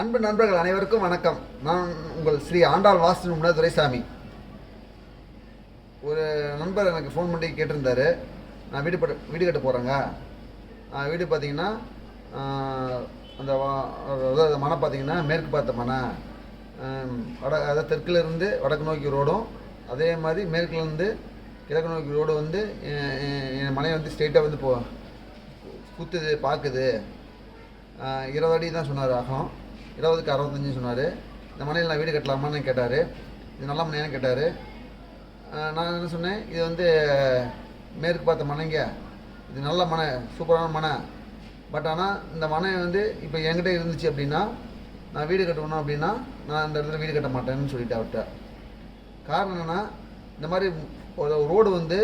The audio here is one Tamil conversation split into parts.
அன்பு நண்பர்கள் அனைவருக்கும் வணக்கம். நான் உங்கள் ஸ்ரீ ஆண்டாள் வாசன் நிபுணர் துரைசாமி. ஒரு நண்பர் எனக்கு ஃபோன் பண்ணி கேட்டிருந்தாரு. நான் வீடு பட்டு வீடு கட்ட போகிறேங்க வீடு பார்த்தீங்கன்னா அந்த அதாவது மனை பார்த்தீங்கன்னா மேற்கு பார்த்த மனை. வட அதாவது தெற்குலேருந்து வடக்கு நோக்கி ரோடும் அதே மாதிரி மேற்குலேருந்து கிழக்கு நோக்கி ரோடு வந்து என் மனையை வந்து ஸ்ட்ரெயிட்டாக வந்து போ குத்துது பார்க்குது இருபது அடி தான் சொன்னார் ஆகும். இருபதுக்கு அறுபத்தஞ்சு சொன்னார். இந்த மனையில் நான் வீடு கட்டலாமான்னு கேட்டார். இது நல்ல மனையான்னு கேட்டார். நான் என்ன சொன்னேன்? இது வந்து மேற்கு பார்த்த மனைங்க இது நல்ல மனை சூப்பரான மனை பட் ஆனால் இந்த மனை வந்து இப்போ என்கிட்ட இருந்துச்சு அப்படின்னா நான் வீடு கட்டணும் அப்படின்னா நான் இந்த இடத்துல வீடு கட்ட மாட்டேன்னு சொல்லிட்டு அவர்கிட்ட. காரணம் என்னென்னா இந்த மாதிரி ஒரு ரோடு வந்து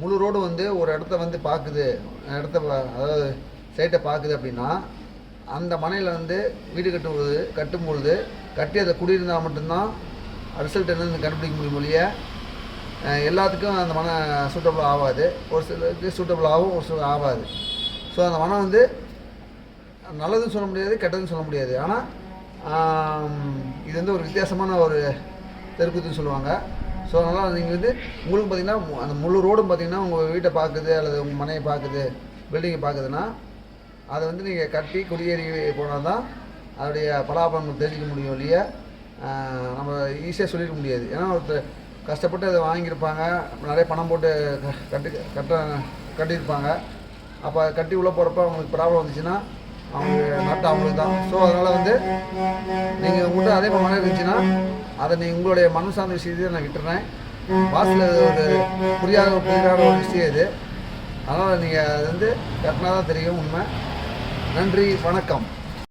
முழு ரோடு வந்து ஒரு இடத்த வந்து பார்க்குது. இடத்த அதாவது சைட்டை பார்க்குது அப்படின்னா அந்த மனையில் வந்து வீடு கட்டுவது கட்டும் பொழுது கட்டி அதை குடியிருந்தால் மட்டும்தான் ரிசல்ட் என்னன்னு கண்டுபிடிக்க முடியும் ஒழிய எல்லாத்துக்கும் அந்த மனை சூட்டபிள் ஆகாது. ஒரு சிலருக்கு சூட்டபிள் ஆகும் ஒரு சில ஆகாது. ஸோ அந்த மனை வந்து நல்லதுன்னு சொல்ல முடியாது கெட்டதுன்னு சொல்ல முடியாது. ஆனால் இது வந்து ஒரு வித்தியாசமான ஒரு தெருக்குத்துன்னு சொல்லுவாங்க. ஸோ அதனால் நீங்கள் வந்து உங்களுக்கு பார்த்தீங்கன்னா அந்த முழு ரோடும் பார்த்தீங்கன்னா உங்கள் வீட்டை பார்க்குது அல்லது உங்கள் மனையை பார்க்குது பில்டிங்கை பார்க்குதுன்னா அதை வந்து நீங்கள் கட்டி குடியேறி போனால் தான் அதோடைய பலாபலங்கள் தெரிஞ்சிக்க முடியும் இல்லையா? நம்ம ஈஸியாக சொல்லிட முடியாது. ஏன்னா ஒருத்தர் கஷ்டப்பட்டு அதை வாங்கியிருப்பாங்க நிறைய பணம் போட்டு க- கட்டி கட்ட கட்டியிருப்பாங்க. அப்போ கட்டி உள்ளே போகிறப்ப அவங்களுக்கு ப்ராப்ளம் வந்துச்சுன்னா அவங்க நட்டு அவங்களுக்கு தான் ஸோ அதனால் வந்து நீங்கள் உங்கள்கிட்ட அதே மாதிரி மனம் இருந்துச்சுன்னா அதை நீங்கள் உங்களுடைய மனம் சார்ந்த விஷயத்தையும் நான் விட்டுறேன். வாசலில் ஒரு புரியாத ஒரு புரியாத ஒரு விஷயம் இது. அதனால் நீங்கள் அது வந்து கட்டினா தான் தெரியும் உண்மை. நன்றி வணக்கம்.